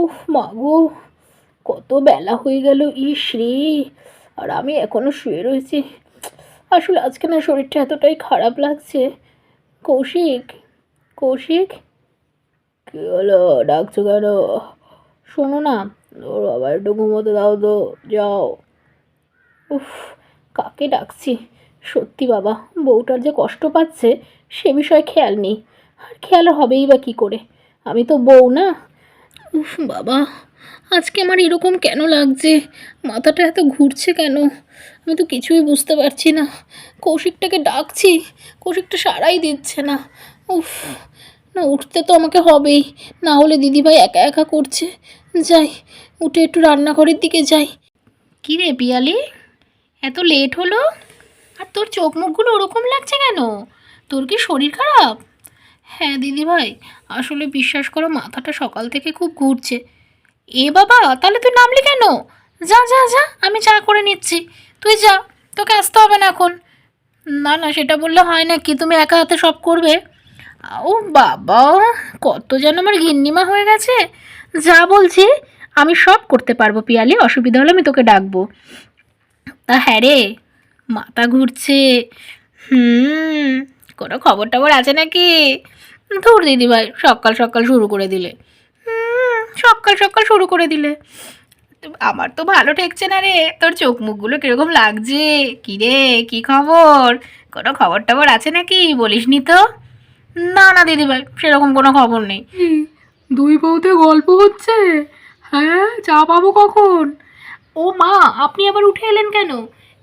উফ মাগো কত বেলা হয়ে গেল, ইস রে। আর আমি এখনও শুয়ে রয়েছি। আসলে আজকে না শরীরটা এতটাই খারাপ লাগছে। কৌশিক কৌশিক, কী হলো, ডাকছো কেন? শোনো না, ওর বাবা একটু ঘুমোতে দাও তো, যাও। উফ, কাকে ডাকছি? সত্যি বাবা, বউটার যে কষ্ট পাচ্ছে, সে বিষয়ে খেয়াল নেই। আর খেয়াল হবেই বা কী করে? আমি তো বউ না। উফ, বাবা, আজকে আমার এরকম কেন লাগছে? মাথাটা এত ঘুরছে কেন? আমি তো কিছুই বুঝতে পারছি না। কৌশিকটাকে ডাকছি, কৌশিকটা সারাই দিচ্ছে না। উফ, না, উঠতে তো আমাকে হবেই। না হলে দিদিভাই একা একা করছে। যাই, উঠে একটু রান্নাঘরের দিকে যাই। কী রে পিয়ালি? এত লেট হলো? আর তোর চোখ মুখগুলো ওরকম লাগছে কেন? তোর কি শরীর খারাপ? হ্যাঁ দিদিভাই আসলে বিশ্বাস করো মাথাটা সকাল থেকে খুব ঘুরছে। এ বাবা, তাহলে তুই নামলি কেন? যা যা যা, আমি চা করে নিচ্ছি। তুই যা, তোকে আসতে হবে না এখন। না না, সেটা বললে হয় না, কি তুমি একা হাতে সব করবে? ও বাবা, কত যেন আমার গিন্নিমা হয়ে গেছে। যা বলছি, আমি সব করতে পারব পিয়ালি, অসুবিধা হলে আমি তোকে ডাকবো। তা হ্যাঁ রে, মাথা ঘুরছে। হুম, কোনো খবর টবর আছে নাকি? ধুর দিদিভাই, সকাল সকাল শুরু করে দিলে। সকাল সকাল শুরু করে দিলে। আমার তো ভালো ঠেকছে না রে, তোর চোখ মুখগুলো কীরকম লাগছে? কী রে, কী খবর? কোনো খবর টবর আছে নাকি? বলিসনি তো? না না দিদিভাই, সেরকম কোনো খবর নেই। দুই বউতে গল্প হচ্ছে? হ্যাঁ চা পাবো কখন? ও মা, আপনি আবার উঠে এলেন কেন?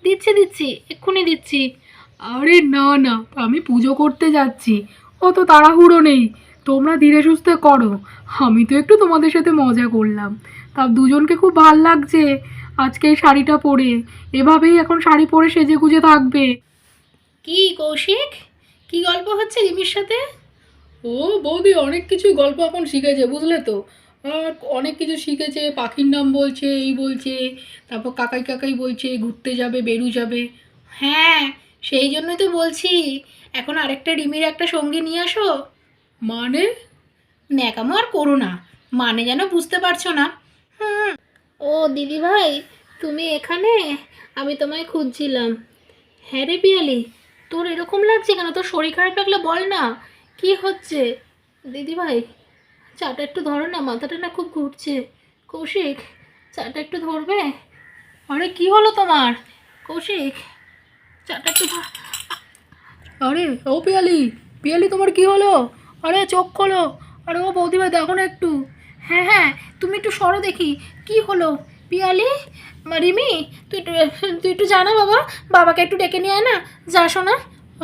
দিচ্ছি দিচ্ছি, এক্ষুনি দিচ্ছি। আরে না না, আমি পুজো করতে যাচ্ছি। অত তাড়াহুড়ো নেই। তোমরা ধীরে সুস্থে করো। আমি তো একটু তোমাদের সাথে মজা করলাম। তা দুজনকে খুব ভালো লাগছে আজকে এই শাড়িটা পরে। এভাবেই এখন শাড়ি পরে সেজে গুজে থাকবে। কি কৌশিক? কি গল্প হচ্ছে রিমির সাথে? ও বৌদি অনেক কিছু গল্প এখন শিখেছে বুঝলে তো। আর অনেক কিছু শিখেছে পাখির নাম বলছে এই বলছে তারপর কাকাই কাকাই বলছে ঘুরতে যাবে বেরু যাবে। হ্যাঁ সেই জন্যই তো বলছি এখন আরেকটা রিমির একটা সঙ্গী নিয়ে আসো। মানে? ন্যাকামো আর করো না মানে যেন বুঝতে পারছ না। হুম ও দিদি ভাই তুমি এখানে? আমি তোমায় খুঁজছিলাম। হ্যাঁ রে পিয়ালি তোর এরকম লাগছে কেন? তোর শরীর খারাপ লাগলে বল না। কি হচ্ছে? দিদি ভাই চাটা একটু ধরো না মাথাটা না খুব ঘুরছে। কৌশিক চাটা একটু ধরবে? আরে কি হলো তোমার? কৌশিক আরে, ও পিয়ালি পিয়ালি তোমার কি হলো? আরে, চোখ খোলো। আরে, ও বৌদি ভাই দেখো না একটু। হ্যাঁ হ্যাঁ তুমি একটু সরো দেখি। কি হলো? পিয়ালি রিমি, তুই একটু তুই একটু জানা বাবা। বাবাকে একটু ডেকে নিয়ে আয় না। যা শোনা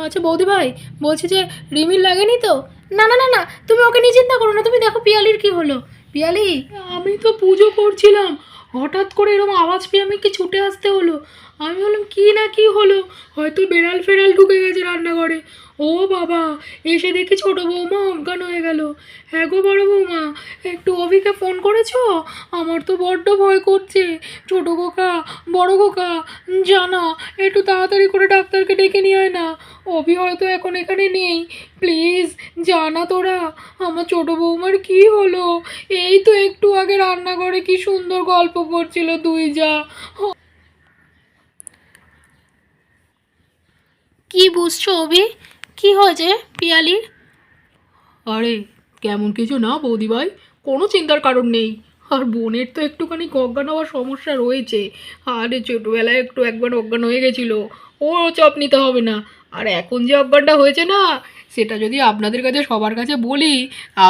আচ্ছা বৌদি ভাই বলছি যে রিমির লাগেনি তো? না না না না, তুমি ওকে নিয়ে চিন্তা করো না। তুমি দেখো পিয়ালির কি হলো। পিয়ালি, আমি তো পুজো করছিলাম। হঠাৎ করে এরকম আওয়াজ পেয়ে আমি কি ছুটে আসতে হলো। আমি বললাম, কী না কী হলো? হয়তো বেড়াল ফেরাল ঢুকে গেছে রান্নাঘরে। ও বাবা, এসে দেখি ছোট বৌমা অজ্ঞান হয়ে গেল। হ্যাঁ গো বড় বৌমা, একটু অভিকে ফোন করেছ? আমার তো বড্ড ভয় করছে। ছোট কোকা বড় কোকা জানা, একটু তাড়াতাড়ি করে ডাক্তারকে ডেকে নিয়ে আয় না। অভি হয়তো এখন এখানে নেই। প্লিজ, জানা তোরা, আমার ছোট বৌমার কি হলো? এই তো একটু আগে রান্নাঘরে কি সুন্দর গল্প করছিল দুই যা। কি বুঝছ অভি? কি হয়েছে পিয়ালির? আরে, কেমন কিছু না বৌদি ভাই, কোনো চিন্তার কারণ নেই। আর বোনের তো একটুখানি অজ্ঞান হওয়ার সমস্যা রয়েছে। আরে ছোটোবেলায় একটু একবার অজ্ঞান হয়ে গেছিল ও চাপ নিতে হবে না। আর এখন যে অজ্ঞানটা হয়েছে না, সেটা যদি আপনাদের কাছে সবার কাছে বলি,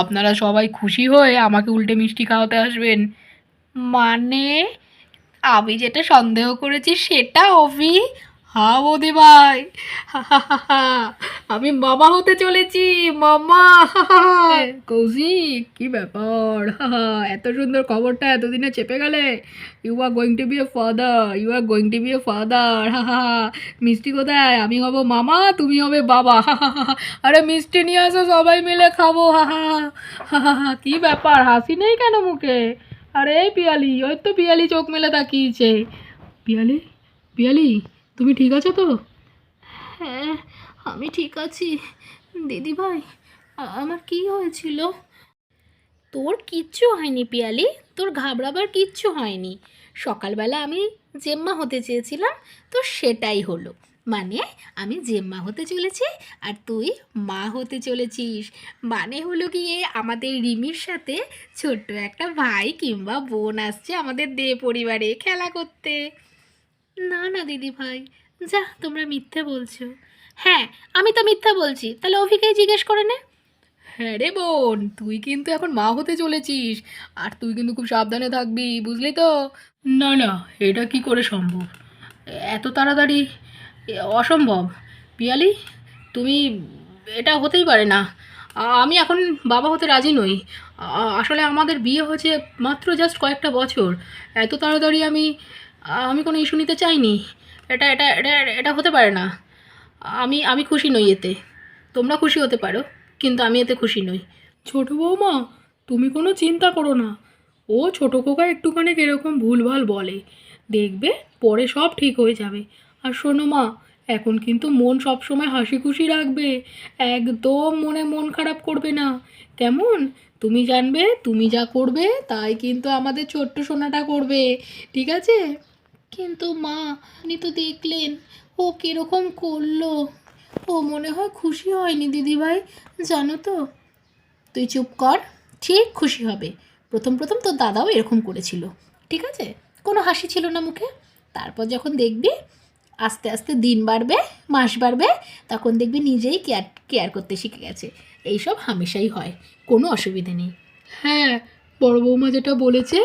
আপনারা সবাই খুশি হয়ে আমাকে উল্টে মিষ্টি খাওয়াতে আসবেন। মানে আমি যেটা সন্দেহ করেছি সেটা অভি হা বৌদি ভাই হা, হা, হা, হা। আমি মামা হতে চলেছি মামা। হা, হা, হা। কৌশিক কি ব্যাপার। এত সুন্দর খবরটা এতদিনে চেপে গেলে। You are going to be a father you are going to be a father. মিষ্টি কোথায়? আমি হব মামা তুমি হবে বাবা। হা, হা, হা। আরে মিষ্টি নিয়ে আসো সবাই মিলে খাব। কি ব্যাপার? হাসি নেই কেন মুখে? আরে এই পিয়ালি ওই তো পিয়ালি চোখ মেলে তাকিয়েছে। পিয়ালি? পিয়ালি? তুমি ঠিক আছো তো? হ্যাঁ আমি ঠিক আছি। দিদি ভাই আমার কি হয়েছিল? তোর কিচ্ছু হয়নি পিয়ালি, তোর ঘাবড়াবার কিচ্ছু হয়নি। সকালবেলা আমি জেম্মা হতে চেয়েছিলাম, তো সেটাই হলো। মানে আমি জেম্মা হতে চলেছি আর তুই মা হতে চলেছিস। মানে হলো গিয়ে আমাদের রিমির সাথে ছোট্ট একটা ভাই কিংবা বোন আসছে আমাদের দে পরিবারে খেলা করতে। না না দিদি ভাই। যা তোমরা মিথ্যে বলছো। হ্যাঁ আমি তো মিথ্যা বলছি। তাহলে অভিকেই জিজ্ঞেস করে নে। হ্যাঁ রে বোন তুই কিন্তু এখন মা হতে চলেছিস। আর তুই কিন্তু খুব সাবধানে থাকবি বুঝলি তো? না না এটা কি করে সম্ভব? এত তাড়াতাড়ি? অসম্ভব। পিয়ালি তুমি এটা হতেই পারে না। আমি এখন বাবা হতে রাজি নই। আসলে আমাদের বিয়ে হয়েছে মাত্র জাস্ট কয়েকটা বছর। এত তাড়াতাড়ি আমি আমি কোনো ইস্যু নিতে চাইনি। এটা এটা এটা এটা হতে পারে না। আমি আমি খুশি নই এতে। তোমরা খুশি হতে পারো, কিন্তু আমি এতে খুশি নই। ছোট বৌমা, তুমি কোনো চিন্তা করো না। ও ছোটো খোকা একটুখানি এরকম ভুলভাল বলে। দেখবে পরে সব ঠিক হয়ে যাবে। আর শোনো মা, এখন কিন্তু মন সবসময় হাসি খুশি রাখবে। একদম মনে মন খারাপ করবে না। কেমন? তুমি জানবে, তুমি যা করবে, তাই কিন্তু আমাদের ছোট্ট সোনাটা করবে। ঠিক আছে? কিন্তু মা, আপনি তো দেখলেন, ও কীরকম করল। ও মনে হয় খুশি হয়নি, দিদিভাই, জানো তো। তুই চুপ কর, ঠিক খুশি হবে। প্রথম প্রথম তোর দাদাও এরকম করেছিল, ঠিক আছে? কোনো হাসি ছিল না মুখে। তারপর যখন দেখবি, আস্তে আস্তে দিন বাড়বে, মাস বাড়বে, তখন দেখবি নিজেই কেয়ার কেয়ার করতে শিখে গেছে। এইসব হামেশাই হয়, কোনো অসুবিধে নেই। হ্যাঁ বড় বৌমা যেটা বলেছে,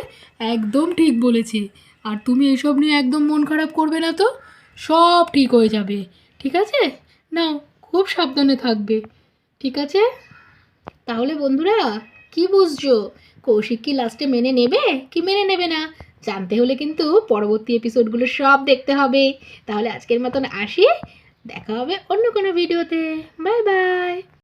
একদম ঠিক বলেছে। আর তুমি এসব নিয়ে একদম মন খারাপ করবে না তো? সব ঠিক হয়ে যাবে, ঠিক আছে? নাও, খুব সাবধানে থাকবে, ঠিক আছে? তাহলে বন্ধুরা, কি বুঝছ? কৌশিক কি লাস্টে মেনে নেবে কি মেনে নেবে না? জানতে হলে কিন্তু পরবর্তী এপিসোডগুলো সব দেখতে হবে। তাহলে আজকের মতন আসি, দেখা হবে অন্য কোনো ভিডিওতে বাই বাই